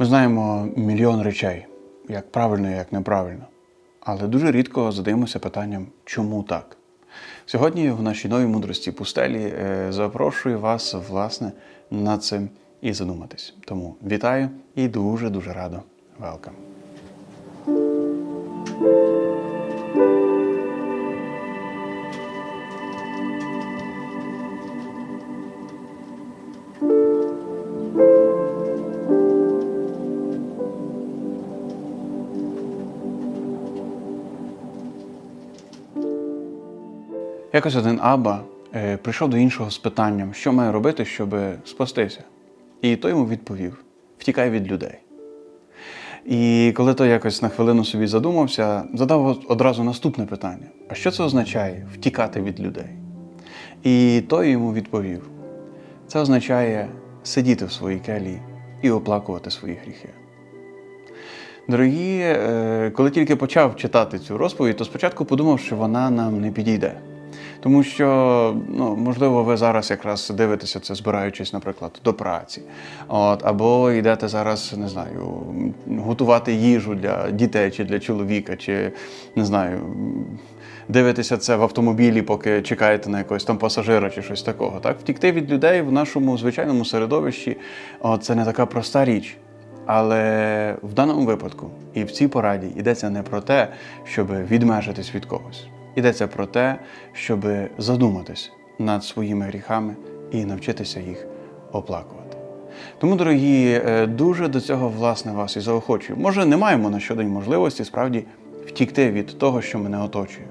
Ми знаємо мільйон речей, як правильно як неправильно. Але дуже рідко задаємося питанням, чому так. Сьогодні в нашій новій мудрості пустелі е, запрошую вас, власне, над цим і задуматись. Тому вітаю і дуже-дуже радо. Велкам. Якось один Аба е, прийшов до іншого з питанням, що має робити, щоб спастися. І той йому відповів: втікай від людей. І коли той якось на хвилину собі задумався, задав одразу наступне питання: а що це означає втікати від людей? І той йому відповів: це означає сидіти в своїй келії і оплакувати свої гріхи. Дорогі, е, коли тільки почав читати цю розповідь, то спочатку подумав, що вона нам не підійде. Тому що, ну, можливо, ви зараз якраз дивитеся це, збираючись, наприклад, до праці. От, або йдете зараз, не знаю, готувати їжу для дітей чи для чоловіка, чи не знаю, дивитеся це в автомобілі, поки чекаєте на якогось там пасажира чи щось такого. Так? Втікти від людей в нашому звичайному середовищі от, це не така проста річ. Але в даному випадку і в цій пораді йдеться не про те, щоб відмежитись від когось. Йдеться про те, щоб задуматись над своїми гріхами і навчитися їх оплакувати. Тому, дорогі, е, дуже до цього власне вас і заохочую. Може, не маємо на щодень можливості справді втікти від того, що мене оточує.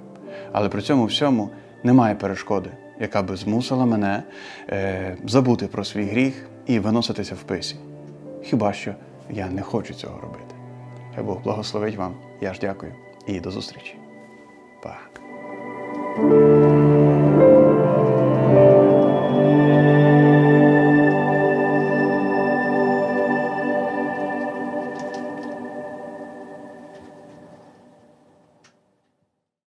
Але при цьому всьому немає перешкоди, яка би змусила мене е, забути про свій гріх і виноситися в писі. Хіба що я не хочу цього робити. Хай Бог благословить вам. Я ж дякую і до зустрічі. Па. Thank you.